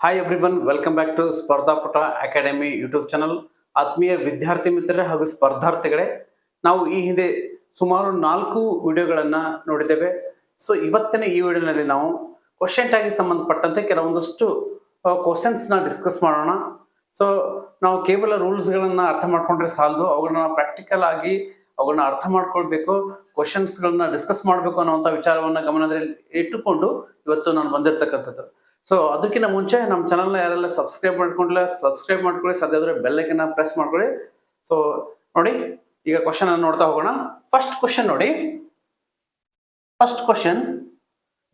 Hi everyone welcome back to Spardhaputa academy YouTube channel ಆತ್ಮೀಯ ವಿದ್ಯಾರ್ಥಿ ಮಿತ್ರರೇ ಹಾಗೂ ಸ್ಪರ್ಧಾರ್ಥಿಗಳೇ, ನಾವು ಈ ಹಿಂದೆ ಸುಮಾರು ನಾಲ್ಕು ವಿಡಿಯೋಗಳನ್ನು ನೋಡಿದ್ದೇವೆ. ಸೊ ಇವತ್ತಿನ ಈ ವಿಡಿಯೋನಲ್ಲಿ ನಾವು ಕ್ವಶನ್ ಟ್ಯಾಗಿಗೆ ಸಂಬಂಧಪಟ್ಟಂತೆ ಕೆಲವೊಂದಷ್ಟು ಕ್ವಶನ್ಸ್ನ ಡಿಸ್ಕಸ್ ಮಾಡೋಣ. ಸೊ ನಾವು ಕೇವಲ ರೂಲ್ಸ್ಗಳನ್ನು ಅರ್ಥ ಮಾಡ್ಕೊಂಡ್ರೆ ಸಾಲದು, ಅವುಗಳನ್ನ ಪ್ರಾಕ್ಟಿಕಲ್ ಆಗಿ ಅವುಗಳನ್ನ ಅರ್ಥ ಮಾಡ್ಕೊಳ್ಬೇಕು ಕ್ವಶನ್ಸ್ಗಳನ್ನ ಡಿಸ್ಕಸ್ ಮಾಡಬೇಕು ಅನ್ನೋಂಥ ವಿಚಾರವನ್ನು ಗಮನದಲ್ಲಿ ಇಟ್ಟುಕೊಂಡು ಇವತ್ತು ನಾನು ಬಂದಿರತಕ್ಕಂಥದ್ದು. ಸೊ ಅದಕ್ಕಿಂತ ಮುಂಚೆ ನಮ್ಮ ಚಾನಲ್ನ ಯಾರೆಲ್ಲ ಸಬ್ಸ್ಕ್ರೈಬ್ ಮಾಡ್ಕೊಂಡ್ರೆ ಸಬ್ಸ್ಕ್ರೈಬ್ ಮಾಡ್ಕೊಳ್ಳಿ. ಆದರೆ ಬೆಲ್ಲೈಕನ್ನ ಪ್ರೆಸ್ ಮಾಡ್ಕೊಳ್ಳಿ. ಸೊ ನೋಡಿ, ಈಗ ಕ್ವಶನ್ ಅನ್ನು ನೋಡ್ತಾ ಹೋಗೋಣ. ಫಸ್ಟ್ ಕ್ವಶನ್ ನೋಡಿ. First question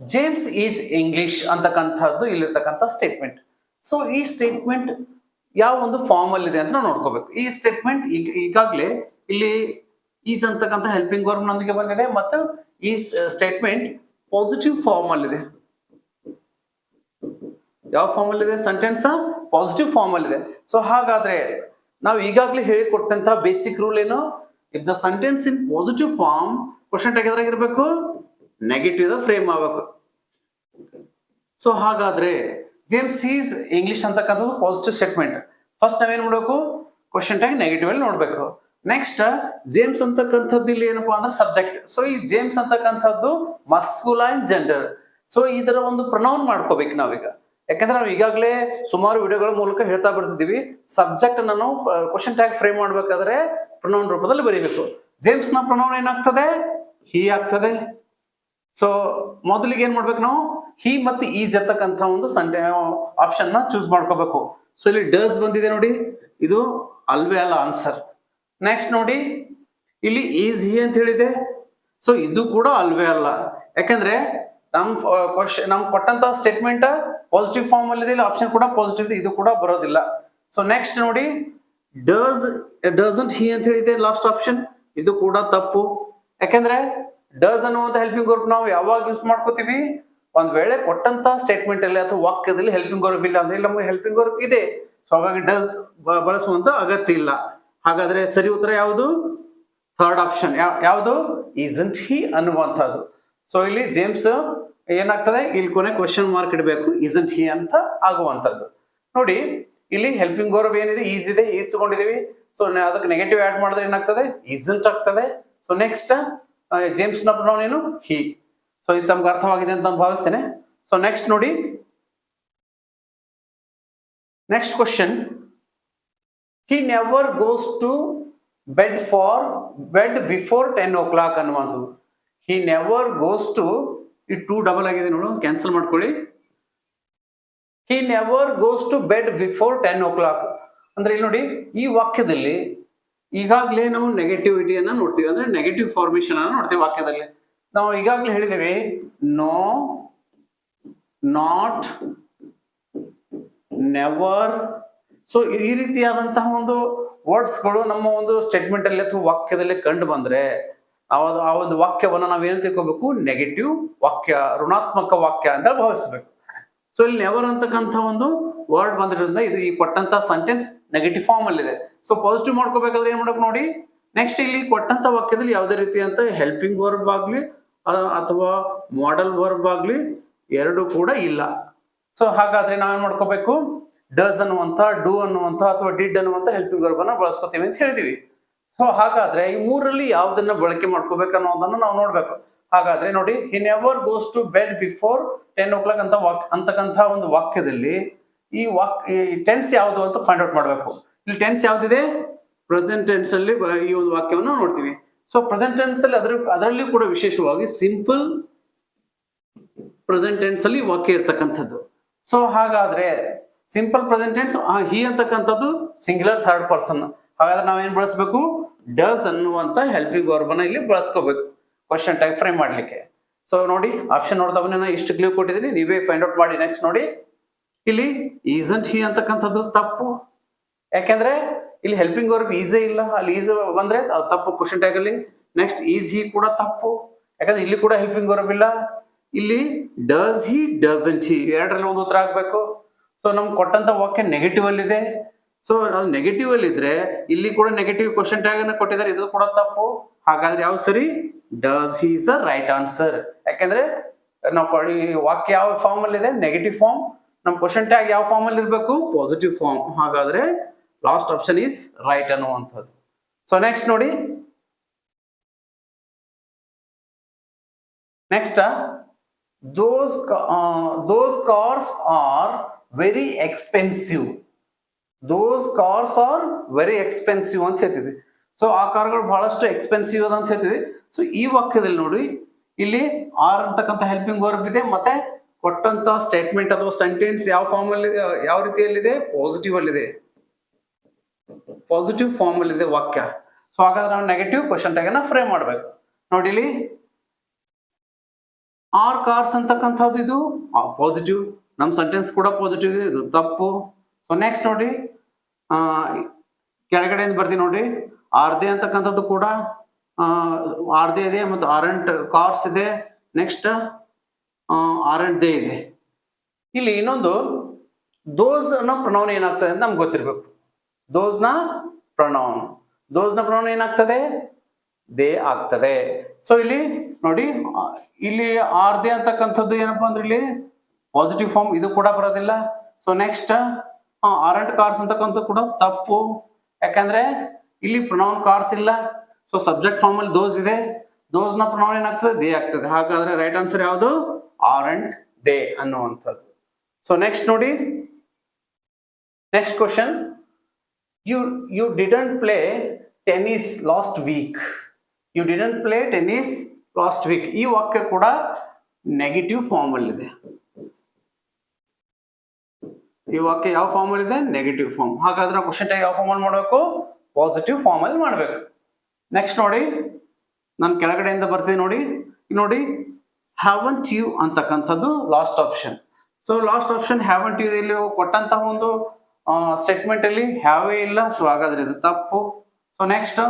James is English ಅಂತಕ್ಕಂಥದ್ದು ಇಲ್ಲಿರ್ತಕ್ಕಂಥ ಸ್ಟೇಟ್ಮೆಂಟ್ ಸೊ ಈ ಸ್ಟೇಟ್ಮೆಂಟ್ ಯಾವ ಒಂದು ಫಾರ್ಮ್ ಅಲ್ಲಿ ಇದೆ ಅಂತ ನಾವು ನೋಡ್ಕೋಬೇಕು. ಈ ಸ್ಟೇಟ್ಮೆಂಟ್ ಈಗ, ಈಗಾಗಲೇ ಇಲ್ಲಿ ಈಸ್ ಅಂತಕ್ಕಂಥ ಹೆಲ್ಪಿಂಗ್ ವರ್ಬ್ ನೊಂದಿಗೆ ಬಂದಿದೆ ಮತ್ತು ಈ ಸ್ಟೇಟ್ಮೆಂಟ್ ಪಾಸಿಟಿವ್ ಫಾರ್ಮ್ ಅಲ್ಲಿದೆ. ಯಾವ ಫಾರ್ಮಲ್ಲಿ ಇದೆ ಸೆಂಟೆನ್ಸ್ ಪಾಸಿಟಿವ್ ಫಾರ್ಮ್ ಅಲ್ಲಿ ಇದೆ ಸೊ ಹಾಗಾದ್ರೆ ನಾವು ಈಗಾಗಲೇ ಹೇಳಿಕೊಟ್ಟಂತಹ ಬೇಸಿಕ್ ರೂಲ್ ಏನು? If the sentence in positive form question ಇರಬೇಕು? ನೆಗೆಟಿವ್ ಫ್ರೇಮ್ ಆಗಬೇಕು. ಸೊ ಹಾಗಾದ್ರೆ ಜೇಮ್ಸ್ ಈಸ್ ಇಂಗ್ಲಿಷ್ ಅಂತಕ್ಕಂಥದ್ದು ಪಾಸಿಟಿವ್ ಸ್ಟೇಟ್ಮೆಂಟ್ ಫಸ್ಟ್ ನಾವೇನ್ ಮಾಡಬೇಕು? ಕ್ವಶನ್ ಟ್ಯಾಗ್ ನೆಗೆಟಿವ್ ಅಲ್ಲಿ ನೋಡ್ಬೇಕು. ನೆಕ್ಸ್ಟ್ ಜೇಮ್ಸ್ ಅಂತಕ್ಕಂಥದ್ದು ಇಲ್ಲಿ ಏನಪ್ಪಾ ಅಂದ್ರೆ ಸಬ್ಜೆಕ್ಟ್ ಸೊ ಈ ಜೇಮ್ಸ್ ಅಂತಕ್ಕಂಥದ್ದು ಮಸ್ಕುಲೈನ್ ಜೆಂಡರ್ ಸೊ ಇದರ ಒಂದು ಪ್ರನೌನ್ ಮಾಡ್ಕೋಬೇಕು ನಾವೀಗ. ಯಾಕಂದ್ರೆ ನಾವು ಈಗಾಗಲೇ ಸುಮಾರು ವಿಡಿಯೋಗಳ ಮೂಲಕ ಹೇಳ್ತಾ ಬರ್ತಿದ್ದೀವಿ. ಸಬ್ಜೆಕ್ಟ್ ಅನ್ನ ನಾವು ಕ್ವಶನ್ ಟ್ಯಾಗ್ ಫ್ರೇಮ್ ಮಾಡ್ಬೇಕಾದ್ರೆ ಪ್ರೊನೌನ್ ರೂಪದಲ್ಲಿ ಬರೀಬೇಕು. ಜೇಮ್ಸ್ನ ಪ್ರೊನೌನ್ ಏನಾಗ್ತದೆ? ಹಿ ಆಗ್ತದೆ. ಸೊ ಮೊದಲಿಗೆ ಏನ್ ಮಾಡ್ಬೇಕು ನಾವು? ಹಿ ಮತ್ತು ಈಸ್ ಇರ್ತಕ್ಕಂಥ ಒಂದು ಸಂಡೆ ಆಪ್ಷನ್ನ ಚೂಸ್ ಮಾಡ್ಕೋಬೇಕು. ಸೊ ಇಲ್ಲಿ ಡಸ್ ಬಂದಿದೆ ನೋಡಿ. ಇದು ಅಲ್ವೇ ಅಲ್ಲ ಆನ್ಸರ್ ನೆಕ್ಸ್ಟ್ ನೋಡಿ. ಇಲ್ಲಿ ಈಸ್ ಹಿ ಅಂತ ಹೇಳಿದೆ. ಸೊ ಇದು ಕೂಡ ಅಲ್ವೇ ಅಲ್ಲ. ಯಾಕಂದ್ರೆ ನಮ್ ಕ್ವಶನ್ ನಮ್ಗೆ ಕೊಟ್ಟಂತ ಸ್ಟೇಟ್ಮೆಂಟ್ ಪಾಸಿಟಿವ್ ಫಾರ್ಮ್ ಅಲ್ಲಿ ಆಪ್ಷನ್ ಕೂಡ ಪಾಸಿಟಿವ್ ಇದು ಕೂಡ ಬರೋದಿಲ್ಲ. ಸೊ ನೆಕ್ಸ್ಟ್ ನೋಡಿ ಡಸ್ ಡಸಂಟ್ ಹಿ ಅಂತ ಹೇಳಿದೆ ಲಾಸ್ಟ್ ಆಪ್ಷನ್ ಇದು ಕೂಡ ತಪ್ಪು. ಯಾಕೆಂದ್ರೆ ಡಸ್ ಅನ್ನುವಂತ ಹೆಲ್ಪಿಂಗ್ ವರ್ಬ್ ನಾವು ಯಾವಾಗ ಯೂಸ್ ಮಾಡ್ಕೋತೀವಿ? ಒಂದ್ ವೇಳೆ ಕೊಟ್ಟಂತ ಸ್ಟೇಟ್ಮೆಂಟ್ ಅಲ್ಲಿ ಅಥವಾ ವಾಕ್ಯದಲ್ಲಿ ಹೆಲ್ಪಿಂಗ್ ವರ್ಬ್ ಇಲ್ಲ ಅಂದ್ರೆ ನಮಗೆ ಹೆಲ್ಪಿಂಗ್ ವರ್ಬ್ ಇದೆ. ಸೊ ಹಾಗಾಗಿ ಡಸ್ ಬಳಸುವಂತ ಅಗತ್ಯ ಇಲ್ಲ. ಹಾಗಾದ್ರೆ ಸರಿ ಉತ್ತರ ಯಾವುದು? ಥರ್ಡ್ ಆಪ್ಷನ್ ಯಾವುದು? ಈಸಂಟ್ ಹಿ ಅನ್ನುವಂಥದ್ದು. ಸೊ ಇಲ್ಲಿ ಜೇಮ್ಸ್ ಏನಾಗ್ತದೆ? ಇಲ್ಲಿ ಕೊನೆ ಕ್ವಶನ್ ಮಾರ್ಕ್ ಇಡಬೇಕು. ಇಸಂಟ್ ಹಿ ಅಂತ ಆಗುವಂಥದ್ದು. ನೋಡಿ, ಇಲ್ಲಿ ಹೆಲ್ಪಿಂಗ್ ವರ್ಬ್ ಏನಿದೆ? ಈಸ್ ಇದೆ ಈಸ್ ತಗೊಂಡಿದೀವಿ ಸೊ ಅದಕ್ಕೆ ನೆಗೆಟಿವ್ ಆಡ್ ಮಾಡಿದ್ರೆ ಏನಾಗ್ತದೆ? ಈಸಂಟ್ ಆಗ್ತದೆ. ಸೊ ನೆಕ್ಸ್ಟ್ ಜೇಮ್ಸ್ನ ಏನು ಹಿ ಸೊ ಇದು ತಮ್ಗೆ ಅರ್ಥವಾಗಿದೆ ಅಂತ ನಾನು ಭಾವಿಸ್ತೇನೆ. ಸೊ ನೆಕ್ಸ್ಟ್ ನೋಡಿ. Next question he never goes to bed for bed before ten o'clock ಅನ್ನುವಂಥದ್ದು. ಹಿ ನೆವರ್ ಗೋಸ್ ಟು ಈ ಟೂ ಡಬಲ್ ಆಗಿದೆ ನೋಡು ಕ್ಯಾನ್ಸಲ್ ಮಾಡ್ಕೊಳ್ಳಿ. He never goes to bed before ten o'clock ಅಂದ್ರೆ ಇಲ್ಲಿ ನೋಡಿ, ಈ ವಾಕ್ಯದಲ್ಲಿ ಈಗಾಗಲೇ ನಾವು ನೆಗೆಟಿವಿಟಿಯನ್ನು ನೋಡ್ತೀವಿ. ಅಂದ್ರೆ ನೆಗೆಟಿವ್ ಫಾರ್ಮೇಶನ್ ಅನ್ನ ನೋಡ್ತೀವಿ ವಾಕ್ಯದಲ್ಲಿ. ನಾವು ಈಗಾಗಲೇ ಹೇಳಿದ್ದೇವೆ ನೋ ನಾಟ್ ನೆವರ್ ಸೊ ಈ ರೀತಿಯಾದಂತಹ ಒಂದು ವರ್ಡ್ಸ್ಗಳು ನಮ್ಮ ಒಂದು ಸ್ಟೇಟ್ಮೆಂಟ್ ಅಲ್ಲಿ ಅಥವಾ ವಾಕ್ಯದಲ್ಲಿ ಕಂಡು ಬಂದ್ರೆ ನಾವು ಒಂದು, ಆ ಒಂದು ವಾಕ್ಯವನ್ನು ಏನು ತಿಳ್ಕೋಬೇಕು? ನೆಗೆಟಿವ್ ವಾಕ್ಯ, ಋಣಾತ್ಮಕ ವಾಕ್ಯ ಅಂತ ಭಾವಿಸ್ಬೇಕು. ಸೊ ಇಲ್ಲಿ ನೆವರ್ ಅಂತಕ್ಕಂಥ ಒಂದು ವರ್ಡ್ ಬಂದಿರೋದ್ರಿಂದ ಇದು ಈ ಕೊಟ್ಟಂತ ಸೆಂಟೆನ್ಸ್ ನೆಗೆಟಿವ್ ಫಾರ್ಮ್ ಅಲ್ಲಿ ಇದೆ ಸೊ ಪಾಸಿಟಿವ್ ಮಾಡ್ಕೋಬೇಕಾದ್ರೆ ಏನ್ ಮಾಡಬೇಕು ನೋಡಿ? ನೆಕ್ಸ್ಟ್ ಇಲ್ಲಿ ಕೊಟ್ಟಂತ ವಾಕ್ಯದಲ್ಲಿ ಯಾವುದೇ ರೀತಿಯಂತ ಹೆಲ್ಪಿಂಗ್ ವರ್ಬ್ ಆಗ್ಲಿ ಅಥವಾ ಮಾಡೆಲ್ ವರ್ಬ್ ಆಗ್ಲಿ ಎರಡು ಕೂಡ ಇಲ್ಲ. ಸೊ ಹಾಗಾದ್ರೆ ನಾವೇನ್ ಮಾಡ್ಕೋಬೇಕು? ಡಸ್ ಅನ್ನುವಂತ ಡೂ ಅನ್ನುವಂತ ಅಥವಾ ಡಿಡ್ ಅನ್ನುವಂತ ಹೆಲ್ಪಿಂಗ್ ವರ್ಬ್ ಅನ್ನ ಬಳಸ್ಕೋತೀವಿ ಅಂತ ಹೇಳಿದೀವಿ. ಸೊ ಹಾಗಾದ್ರೆ ಈ ಮೂರಲ್ಲಿ ಯಾವ್ದನ್ನ ಬಳಕೆ ಮಾಡ್ಕೋಬೇಕು ಅನ್ನೋದನ್ನ ನಾವು ನೋಡ್ಬೇಕು. ಹಾಗಾದ್ರೆ ನೋಡಿ he never goes to bed before ten o'clock ಅಂತ ವಾಕ್, ಅಂತಕ್ಕಂಥ ಒಂದು ವಾಕ್ಯದಲ್ಲಿ ಈ ವಾಕ್, ಈ ಟೆನ್ಸ್ ಯಾವುದು ಅಂತ ಫೈಂಡ್ ಔಟ್ ಮಾಡಬೇಕು. ಇಲ್ಲಿ ಟೆನ್ಸ್ ಯಾವ್ದಿದೆ? ಪ್ರೆಸೆಂಟ್ ಟೆನ್ಸ್ ಅಲ್ಲಿ ಈ ಒಂದು ವಾಕ್ಯವನ್ನು ನೋಡ್ತೀವಿ. ಸೊ ಪ್ರೆಸೆಂಟ್ ಟೆನ್ಸ್ ಅಲ್ಲಿ ಅದ್ರ, ಅದರಲ್ಲಿ ಕೂಡ ವಿಶೇಷವಾಗಿ ಸಿಂಪಲ್ ಪ್ರೆಸೆಂಟ್ ಟೆನ್ಸ್ ಅಲ್ಲಿ ವಾಕ್ಯ ಇರ್ತಕ್ಕಂಥದ್ದು. ಸೊ ಹಾಗಾದ್ರೆ ಸಿಂಪಲ್ ಪ್ರೆಸೆಂಟ್ ಟೆನ್ಸ್ ಹಿ ಅಂತಕ್ಕಂಥದ್ದು ಸಿಂಗ್ಯುಲರ್ ಥರ್ಡ್ ಪರ್ಸನ್ ಹಾಗಾದ್ರೆ ನಾವೇನ್ ಬಳಸಬೇಕು? ಡಸ್ ಅನ್ನುವಂತ ಹೆಲ್ಪಿಂಗ್ ವರ್ಬನ ಇಲ್ಲಿ ಬಳಸ್ಕೋಬೇಕು. ಕ್ವಶನ್ ಟೈಪ್ ಫ್ರೇಮ್ ಮಾಡ್ಲಿಕ್ಕೆ. ಸೊ ನೋಡಿ ಆಪ್ಷನ್ ನೋಡಿದವನ್ನ ನಾನು ಇಷ್ಟು ಕ್ಲಿಯರ್ ಕೊಟ್ಟಿದ್ದೀನಿ. ನೀವೇ ಫೈಂಡ್ ಔಟ್ ಮಾಡಿ ನೆಕ್ಸ್ಟ್ ನೋಡಿ. ಇಲ್ಲಿ ಈಸಂಟ್ ಹಿ ಅಂತಕ್ಕಂಥದ್ದು ತಪ್ಪು. ಯಾಕೆಂದ್ರೆ ಇಲ್ಲಿ ಹೆಲ್ಪಿಂಗ್ ವರ್ಬ್ ಈಸೇ ಇಲ್ಲ. ಅಲ್ಲಿ ಈಸ್ ಬಂದ್ರೆ ಅದು ತಪ್ಪು ಕ್ವಶನ್ ಟ್ಯಾಗ್ ಅಲ್ಲಿ. ನೆಕ್ಸ್ಟ್ ಈಸ್ ಹಿ ಕೂಡ ತಪ್ಪು. ಯಾಕಂದ್ರೆ ಇಲ್ಲಿ ಕೂಡ ಹೆಲ್ಪಿಂಗ್ ವರ್ಬ್ ಇಲ್ಲ. ಇಲ್ಲಿ ಡಸ್ ಹಿ ಡಸಂಟ್ ಹಿ ಎರಡರಲ್ಲಿ ಒಂದು ಉತ್ತರ ಆಗ್ಬೇಕು ಸೊ ನಮ್ಗೆ ಕೊಟ್ಟಂತ ವಾಕ್ಯ ನೆಗೆಟಿವ್ ಅಲ್ಲಿ ಇದೆ ಸೊ ಅದು ನೆಗೆಟಿವ್ ಅಲ್ಲಿ ಇದ್ರೆ ಇಲ್ಲಿ ಕೂಡ ನೆಗೆಟಿವ್ ಕ್ವಶನ್ ಟ್ಯಾಗ್ ಅನ್ನ ಕೊಟ್ಟಿದ್ದಾರೆ. ಇದು ಕೂಡ ತಪ್ಪು. ಹಾಗಾದ್ರೆ ಯಾವ ಸರಿ? Does is the right answer ಯಾಕಂದ್ರೆ ನಾವು ವಾಕ್ಯ ಯಾವ ಫಾರ್ಮ್ ಅಲ್ಲಿ ಇದೆ? ನೆಗೆಟಿವ್ ಫಾರ್ಮ್ ನಮ್ಮ ಕ್ವಶನ್ ಟ್ಯಾಗ್ ಯಾವ ಫಾರ್ಮ್ ಅಲ್ಲಿ ಇರಬೇಕು? ಪಾಸಿಟಿವ್ ಫಾರ್ಮ್ ಹಾಗಾದ್ರೆ ಲಾಸ್ಟ್ ಆಪ್ಷನ್ ಈಸ್ ರೈಟ್ ಅನ್ನುವಂಥದ್ದು. ಸೊ ನೆಕ್ಸ್ಟ್ ನೋಡಿ. Next those those cars are very expensive those cars are very expensive ಅಂತ ಹೇಳ್ತಿದ್ವಿ. ಸೊ ಆ ಕಾರ್ಗಳು ಬಹಳಷ್ಟು ಎಕ್ಸ್ಪೆನ್ಸಿವ್ ಅದ ಅಂತ ಹೇಳ್ತಿದ್ವಿ. ಸೊ ಈ ವಾಕ್ಯದಲ್ಲಿ ನೋಡಿ, ಇಲ್ಲಿ ಆರ್ ಅಂತಕ್ಕಂಥ ಹೆಲ್ಪಿಂಗ್ ವರ್ಬ್ ಇದೆ, ಮತ್ತೆ ಕೊಟ್ಟಂತ ಸ್ಟೇಟ್ಮೆಂಟ್ ಅಥವಾ ಸೆಂಟೆನ್ಸ್ ಯಾವ ಫಾರ್ಮ್ ಅಲ್ಲಿ, ಯಾವ ರೀತಿಯಲ್ಲಿದೆ? ಪಾಸಿಟಿವ್ ಅಲ್ಲಿದೆ. ಪಾಸಿಟಿವ್ ಫಾರ್ಮ್ ಅಲ್ಲಿ ಇದೆ ವಾಕ್ಯ. ಸೊ ಹಾಗಾದ್ರೆ ನಾವು ನೆಗೆಟಿವ್ ಕ್ವಶನ್ ಟ್ಯಾಗನ್ನ ಫ್ರೇಮ್ ಮಾಡಬೇಕು. ನೋಡಿ ಇಲ್ಲಿ ಆರ್ ಕಾರ್ಸ್ ಅಂತಕ್ಕಂಥದ್ದು ಇದು ಪಾಸಿಟಿವ್ ನಮ್ಮ ಸೆಂಟೆನ್ಸ್ ಕೂಡ ಪಾಸಿಟಿವ್ ಇದೆ, ಇದು ತಪ್ಪು. ಸೊ ನೆಕ್ಸ್ಟ್ ನೋಡಿ ಆ, ಕೆಳಗಡೆಯಿಂದ ಬರ್ತೀನಿ ನೋಡಿ. ಆರ್ದೆ ಅಂತಕ್ಕಂಥದ್ದು ಕೂಡ ಆರ್ದೆ ಇದೆ ಮತ್ತು ಆರೆಂಟ್ ಕಾರ್ಸ್ ಇದೆ. ನೆಕ್ಸ್ಟ್ ಆರೆಂಟ್ ದೇ ಇದೆ. ಇಲ್ಲಿ ಇನ್ನೊಂದು ದೋಸ್ ಅನ್ನೋ ಪ್ರನೌನ್ ಏನಾಗ್ತದೆ ಅಂತ ನಮ್ಗೆ ಗೊತ್ತಿರ್ಬೇಕು. ದೋಸ್ನ ಪ್ರನೌನ್ ದೋಸ್ನ ಪ್ರನೌನ್ ಏನಾಗ್ತದೆ? ದೇ ಆಗ್ತದೆ. ಸೊ ಇಲ್ಲಿ ನೋಡಿ ಇಲ್ಲಿ ಆರ್ದೆ ಅಂತಕ್ಕಂಥದ್ದು ಏನಪ್ಪಾ ಅಂದ್ರೆ ಇಲ್ಲಿ ಪಾಸಿಟಿವ್ ಫಾರ್ಮ್ ಇದು ಕೂಡ ಬರೋದಿಲ್ಲ. ಸೊ ನೆಕ್ಸ್ಟ್ ಆರೆಂಟ್ ಕಾರ್ಸ್ ಅಂತಕ್ಕಂಥದ್ದು ಕೂಡ ತಪ್ಪು. ಯಾಕಂದ್ರೆ ಇಲ್ಲಿ ಪ್ರೊನೌನ್ ಕಾರ್ಸ್ ಇಲ್ಲ. ಸೊ ಸಬ್ಜೆಕ್ಟ್ ಫಾರ್ಮ್ ಅಲ್ಲಿ ದೋಸ್ ಇದೆ. ದೋಸ್ನ ಪ್ರೊನೌನ್ ಏನಾಗ್ತದೆ? ದೇ ಆಗ್ತದೆ. ಹಾಗಾದ್ರೆ ರೈಟ್ ಆನ್ಸರ್ ಯಾವುದು? ಆರೆಂಟ್ ದೇ ಅನ್ನುವಂಥದ್ದು. ಸೊ ನೆಕ್ಸ್ಟ್ ನೋಡಿ. Next question you you didn't play tennis last week you didn't play tennis last week ಈ ವಾಕ್ಯ ಕೂಡ ನೆಗೆಟಿವ್ ಫಾರ್ಮ್ ಅಲ್ಲಿದೆ. ಈ ವಾಕ್ಯ ಯಾವ ಫಾರ್ಮ್ ಅಲ್ಲಿ ಇದೆ? ನೆಗೆಟಿವ್ ಫಾರ್ಮ್ ಹಾಗಾದ್ರೆ ಕ್ವಶನ್ ಯಾವ ಫಾರ್ಮ್ ಅಲ್ಲಿ ಮಾಡಬೇಕು? ಪಾಸಿಟಿವ್ ಫಾರ್ಮ್ ಅಲ್ಲಿ ಮಾಡಬೇಕು. ನೆಕ್ಸ್ಟ್ ನೋಡಿ, ನಾನು ಕೆಳಗಡೆಯಿಂದ ಬರ್ತೀನಿ ನೋಡಿ. ನೋಡಿ ಹ್ಯಾವಂಟ್ ಯು ಅಂತಕ್ಕಂಥದ್ದು last option so last option haven't you ಇಲ್ಲಿ ಕೊಟ್ಟಂತಹ ಒಂದು ಸ್ಟೇಟ್ಮೆಂಟ್ ಅಲ್ಲಿ ಹ್ಯಾವೇ ಇಲ್ಲ ಸೊ ಹಾಗಾದ್ರೆ ಇದು ತಪ್ಪು. So next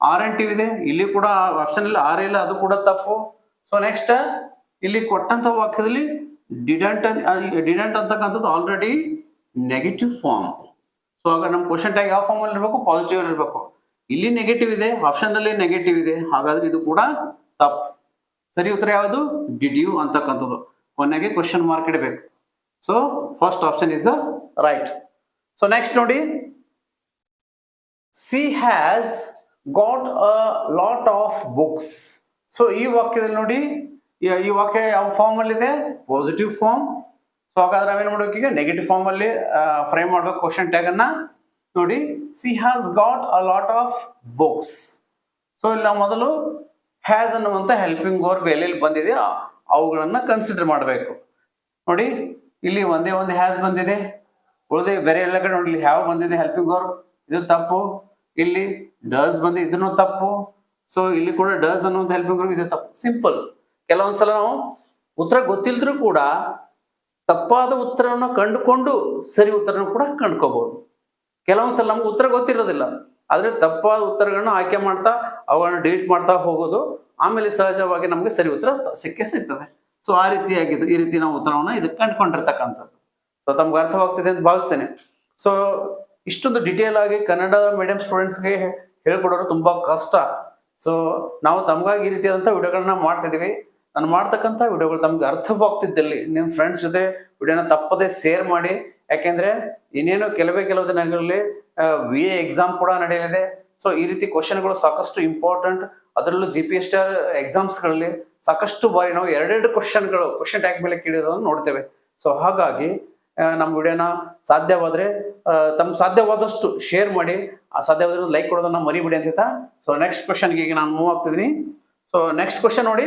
R N T ಇದೆ? ಇಲ್ಲಿ ಕೂಡ ಆಪ್ಷನ್ ಇಲ್ಲ ಆರ್ ಇಲ್ಲ, ಅದು ಕೂಡ ತಪ್ಪು. ಸೊ ನೆಕ್ಸ್ಟ್ ಇಲ್ಲಿ ಕೊಟ್ಟಂತ ವಾಕ್ಯದಲ್ಲಿ ಡಿಡಂಟ್ ಡಿಡಂಟ್ ಅಂತಕ್ಕಂಥದ್ದು ಆಲ್ರೆಡಿ ನೆಗೆಟಿವ್ ಫಾರ್ಮ್ ಸೊ ಆಗ ನಮ್ಮ ಕ್ವಶನ್ ಟ್ಯಾಗ್ ಯಾವ ಫಾರ್ಮ್ ಅಲ್ಲಿ ಇರಬೇಕು? ಪಾಸಿಟಿವ್ ಅಲ್ಲಿ ಇರಬೇಕು. ಇಲ್ಲಿ ನೆಗೆಟಿವ್ ಇದೆ ಆಪ್ಷನ್ ಅಲ್ಲಿ ನೆಗೆಟಿವ್ ಇದೆ. ಹಾಗಾದ್ರೆ ಇದು ಕೂಡ ತಪ್ಪು. ಸರಿ, ಉತ್ತರ ಯಾವುದು? ಡಿಡ್ ಯು ಅಂತಕ್ಕಂಥದ್ದು. ಕೊನೆಗೆ ಕ್ವಶನ್ ಮಾರ್ಕ್ ಇಡಬೇಕು. So first option is the right so next ನೋಡಿ. She has got a lot of books so ಈ ವಾಕ್ಯದಲ್ಲಿ ನೋಡಿ. ಈ- ಓಕೆ ಯಾವ ಫಾರ್ಮ್ ಅಲ್ಲಿ ಇದೆ? ಪಾಸಿಟಿವ್ ಫಾರ್ಮ್ ಸೊ ಹಾಗಾದ್ರೆ ನಾವೇನ್ ಮಾಡ್ಬೇಕು ಈಗ? ನೆಗೆಟಿವ್ ಫಾರ್ಮ್ ಅಲ್ಲಿ ಫ್ರೇಮ್ ಮಾಡ್ಬೇಕು ಕ್ವಶನ್ ಟ್ಯಾಗ್ ಅನ್ನ. ನೋಡಿ she has got a lot of books so ಇಲ್ಲಿ ನಾವು ಮೊದಲು ಹ್ಯಾಸ್ ಅನ್ನುವಂಥ ಹೆಲ್ಪಿಂಗ್ ವರ್ಬ್ ಎಲ್ಲೆಲ್ಲಿ ಬಂದಿದೆ ಅವುಗಳನ್ನು ಕನ್ಸಿಡರ್ ಮಾಡಬೇಕು. ನೋಡಿ, ಇಲ್ಲಿ ಒಂದೇ ಒಂದು ಹ್ಯಾಸ್ ಬಂದಿದೆ. ಉಳಿದೇ ಬೇರೆ ಎಲ್ಲ ಕಡೆ ನೋಡಿ ಹ್ಯಾವ್ ಬಂದಿದೆ ಹೆಲ್ಪಿಂಗ್ ವರ್ಬ್ ಇದು ತಪ್ಪು. ಇಲ್ಲಿ ಡಸ್ ಬಂದಿದೆ, ಇದನ್ನು ತಪ್ಪು. ಸೊ ಇಲ್ಲಿ ಕೂಡ ಡಸ್ ಅನ್ನುವಂಥ ಹೆಲ್ಪಿಂಗ್ ವರ್ಬ್ ಇದು, ತಪ್ಪು. ಸಿಂಪಲ್ ಕೆಲವೊಂದ್ಸಲ ನಾವು ಉತ್ತರ ಗೊತ್ತಿಲ್ದ್ರೂ ಕೂಡ ತಪ್ಪಾದ ಉತ್ತರವನ್ನು ಕಂಡುಕೊಂಡು ಸರಿ ಉತ್ತರನ ಕೂಡ ಕಂಡ್ಕೋಬಹುದು ಕೆಲವೊಂದ್ಸಲ ನಮ್ಗೆ ಉತ್ತರ ಗೊತ್ತಿರೋದಿಲ್ಲ. ಆದರೆ ತಪ್ಪಾದ ಉತ್ತರಗಳನ್ನ ಆಯ್ಕೆ ಮಾಡ್ತಾ ಅವುಗಳನ್ನ ಡಿಲೀಟ್ ಮಾಡ್ತಾ ಹೋಗೋದು ಆಮೇಲೆ ಸಹಜವಾಗಿ ನಮಗೆ ಸರಿ ಉತ್ತರ ಸಿಕ್ಕೇ ಸಿಗ್ತದೆ. ಸೊ ಆ ರೀತಿಯಾಗಿದ್ದು ಈ ರೀತಿ ನಾವು ಉತ್ತರವನ್ನು ಇದಕ್ಕೆ ಕಂಡುಕೊಂಡಿರ್ತಕ್ಕಂಥದ್ದು. ಸೊ ತಮ್ಗೆ ಅರ್ಥವಾಗ್ತಿದೆ ಅಂತ ಭಾವಿಸ್ತೇನೆ. ಸೊ ಇಷ್ಟೊಂದು ಡಿಟೇಲ್ ಆಗಿ ಕನ್ನಡ ಮೀಡಿಯಂ ಸ್ಟೂಡೆಂಟ್ಸ್ಗೆ ಹೇಳ್ಕೊಡೋರು ತುಂಬಾ ಕಷ್ಟ. ಸೊ ನಾವು ತಮಗಾಗಿ ಈ ರೀತಿಯಾದಂಥ ವಿಡಿಯೋಗಳನ್ನ ಮಾಡ್ತಿದೀವಿ ನಾನು ಮಾಡ್ತಕ್ಕಂಥ ವಿಡಿಯೋಗಳು ತಮ್ಗೆ ಅರ್ಥವಾಗ್ತಿದ್ದಲ್ಲಿ ನಿಮ್ಮ ಫ್ರೆಂಡ್ಸ್ ಜೊತೆ ವಿಡಿಯೋನ ತಪ್ಪದೆ ಶೇರ್ ಮಾಡಿ. ಯಾಕೆಂದ್ರೆ ಇನ್ನೇನು ಕೆಲವೇ ಕೆಲವು ದಿನಗಳಲ್ಲಿ ವಿ ಎ ಎಕ್ಸಾಮ್ ಕೂಡ ನಡೆಯಲಿದೆ. ಸೊ ಈ ರೀತಿ ಕ್ವಶನ್ಗಳು ಸಾಕಷ್ಟು ಇಂಪಾರ್ಟೆಂಟ್ ಅದರಲ್ಲೂ G P S T R ಎಕ್ಸಾಮ್ಸ್ಗಳಲ್ಲಿ ಸಾಕಷ್ಟು ಬಾರಿ ನಾವು ಎರಡೆರಡು ಕ್ವಶನ್ಗಳು ಕ್ವಶನ್ ಟ್ಯಾಗ್ ಮೇಲೆ ಕೇಳಿರೋದನ್ನು ನೋಡ್ತೇವೆ. ಸೊ ಹಾಗಾಗಿ ನಮ್ಮ ವಿಡಿಯೋನ ಸಾಧ್ಯವಾದ್ರೆ ತಮ್ಮ ಸಾಧ್ಯವಾದಷ್ಟು ಶೇರ್ ಮಾಡಿ. ಆ ಸಾಧ್ಯವಾದ್ರೂ ಲೈಕ್ ಕೊಡೋದನ್ನ ಮರಿಬಿಡಿ ಅಂತ ಸೊ ನೆಕ್ಸ್ಟ್ ಕ್ವಶನ್ಗೆ ಈಗ ನಾನು ಮೂವ್ ಆಗ್ತಿದ್ದೀನಿ ಸೊ ನೆಕ್ಸ್ಟ್ ಕ್ವಶನ್ ನೋಡಿ.